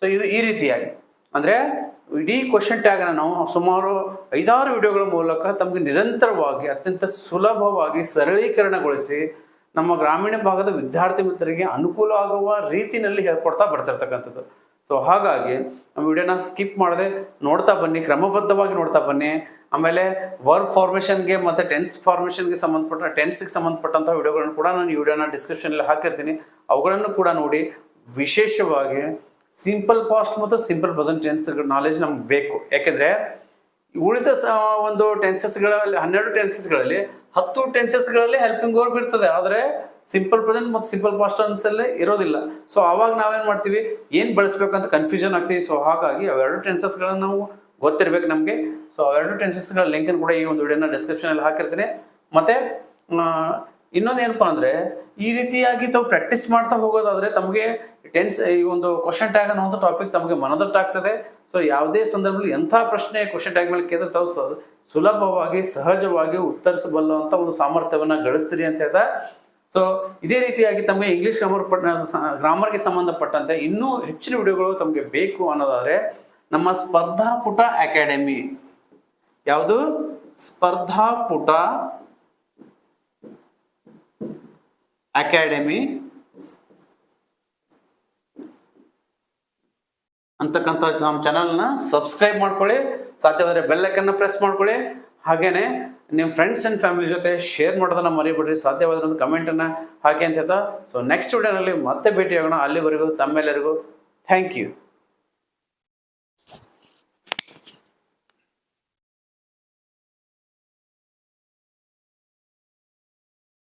ಸೊ ಇದು ಈ ರೀತಿಯಾಗಿ. ಅಂದರೆ, ಇಡೀ ಕ್ವಶನ್ ಟ್ಯಾಗನ್ನು ನಾವು ಸುಮಾರು ಐದಾರು ವಿಡಿಯೋಗಳ ಮೂಲಕ ತಮಗೆ ನಿರಂತರವಾಗಿ, ಅತ್ಯಂತ ಸುಲಭವಾಗಿ ಸರಳೀಕರಣಗೊಳಿಸಿ ನಮ್ಮ ಗ್ರಾಮೀಣ ಭಾಗದ ವಿದ್ಯಾರ್ಥಿ ಮಿತ್ರರಿಗೆ ಅನುಕೂಲ ಆಗುವ ರೀತಿಯಲ್ಲಿ ಹೇಳ್ಕೊಡ್ತಾ ಬರ್ತಿರ್ತಕ್ಕಂಥದ್ದು. ಸೊ ಹಾಗಾಗಿ ನಮ್ಮ ವಿಡಿಯೋನ ಸ್ಕಿಪ್ ಮಾಡದೆ ನೋಡ್ತಾ ಬನ್ನಿ, ಕ್ರಮಬದ್ಧವಾಗಿ ನೋಡ್ತಾ ಬನ್ನಿ. ಆಮೇಲೆ ವರ್ಕ್ ಫಾರ್ಮೇಷನ್ಗೆ ಮತ್ತು ಟೆನ್ಸ್ ಫಾರ್ಮೇಷನ್ಗೆ ಸಂಬಂಧಪಟ್ಟ ಟೆನ್ಸ್ಗೆ ಸಂಬಂಧಪಟ್ಟಂಥ ವಿಡಿಯೋಗಳನ್ನು ಕೂಡ ನಾನು ಈ ವಿಡಿಯೋನ ಡಿಸ್ಕ್ರಿಪ್ಷನಲ್ಲಿ ಹಾಕಿರ್ತೀನಿ. ಅವುಗಳನ್ನು ಕೂಡ ನೋಡಿ ವಿಶೇಷವಾಗಿ ಸಿಂಪಲ್ ಪಾಸ್ಟ್ ಮತ್ತು ಸಿಂಪಲ್ ಪ್ರೆಸೆಂಟ್ ಟೆನ್ಸ್ ನಾಲೆಜ್ ನಮ್ಗೆ ಬೇಕು. ಯಾಕೆಂದರೆ ಉಳಿದ ಒಂದು ಟೆನ್ಸಸ್ಗಳಲ್ಲಿ ಹನ್ನೆರಡು ಟೆನ್ಸಸ್ಗಳಲ್ಲಿ ಹತ್ತು ಟೆನ್ಸಸ್ಗಳಲ್ಲಿ ಹೆಲ್ಪಿಂಗ್ ವರ್ಬ್ ಇರ್ತದೆ. ಆದರೆ ಸಿಂಪಲ್ ಪ್ರೆಸೆಂಟ್ ಮತ್ತು ಸಿಂಪಲ್ ಪಾಸ್ಟ್ ಅಲ್ಲೇ ಇರೋದಿಲ್ಲ. ಸೊ ಆವಾಗ ನಾವೇನು ಮಾಡ್ತೀವಿ? ಏನು ಬಳಸ್ಬೇಕಂತ ಕನ್ಫ್ಯೂಷನ್ ಆಗ್ತೀವಿ. ಸೊ ಹಾಗಾಗಿ ಅವೆರಡು ಟೆನ್ಸಸ್ಗಳನ್ನು ನಾವು ಗೊತ್ತಿರ್ಬೇಕು ನಮಗೆ. ಸೊ ಅವೆರಡು ಟೆನ್ಸಸ್ಗಳ ಲಿಂಕನ್ನು ಕೂಡ ಈ ಒಂದು ವಿಡಿಯೋನ ಡಿಸ್ಕ್ರಿಪ್ಷನಲ್ಲಿ ಹಾಕಿರ್ತೀನಿ. ಮತ್ತೆ ಇನ್ನೊಂದು ಏನಪ್ಪ ಅಂದ್ರೆ, ಈ ರೀತಿಯಾಗಿ ತಾವು ಪ್ರಾಕ್ಟೀಸ್ ಮಾಡ್ತಾ ಹೋಗೋದಾದ್ರೆ ತಮಗೆ ಟೆನ್ಸ್ ಈ ಒಂದು ಕ್ವಶನ್ ಟ್ಯಾಗ್ ಅನ್ನುವಂಥ ಟಾಪಿಕ್ ತಮಗೆ ಮನದಟ್ಟಾಗ್ತದೆ ಸೊ ಯಾವುದೇ ಸಂದರ್ಭದಲ್ಲಿ ಎಂಥ ಪ್ರಶ್ನೆ ಕ್ವಶನ್ ಟ್ಯಾಗ್ ಮೇಲೆ ಕೇಳಿದ್ರೆ ತಾವು ಸುಲಭವಾಗಿ, ಸಹಜವಾಗಿ ಉತ್ತರಿಸಬಲ್ಲಂತ ಒಂದು ಸಾಮರ್ಥ್ಯವನ್ನು ಗಳಿಸ್ತೀರಿ ಅಂತ ಹೇಳ್ತಾ ಸೊ ಇದೇ ರೀತಿಯಾಗಿ ತಮಗೆ ಇಂಗ್ಲೀಷ್ ಗ್ರಾಮರ್ ಗ್ರಾಮರ್ಗೆ ಸಂಬಂಧಪಟ್ಟಂತೆ ಇನ್ನೂ ಹೆಚ್ಚಿನ ವಿಡಿಯೋಗಳು ತಮಗೆ ಬೇಕು ಅನ್ನೋದಾದರೆ ನಮ್ಮ ಸ್ಪರ್ಧಾಪುಟ ಅಕಾಡೆಮಿ. ಯಾವುದು? ಸ್ಪರ್ಧಾಪುಟ ಅಕಾಡೆಮಿ. ಅಂತಕ್ಕಂಥ ನಮ್ಮ ಚಾನಲ್ನ ಸಬ್ಸ್ಕ್ರೈಬ್ ಮಾಡ್ಕೊಳ್ಳಿ. ಸಾಧ್ಯವಾದರೆ ಬೆಲ್ಲೈಕನ್ನ ಪ್ರೆಸ್ ಮಾಡ್ಕೊಳ್ಳಿ. ಹಾಗೇನೆ ನಿಮ್ಮ ಫ್ರೆಂಡ್ಸ್ ಆ್ಯಂಡ್ ಫ್ಯಾಮಿಲಿ ಜೊತೆ ಶೇರ್ ಮಾಡೋದನ್ನ ಮರಿಬಿಡ್ರಿ. ಸಾಧ್ಯವಾದ್ರೆ ಒಂದು ಕಮೆಂಟನ್ನು ಹಾಕಿ ಅಂತ ಹೇಳ್ತಾ. ಸೊ ನೆಕ್ಸ್ಟ್ ವಿಡಿಯೋನಲ್ಲಿ ಮತ್ತೆ ಭೇಟಿಯಾಗೋಣ. ಅಲ್ಲಿವರೆಗೂ ತಮ್ಮೆಲ್ಲರಿಗೂ ಥ್ಯಾಂಕ್ ಯು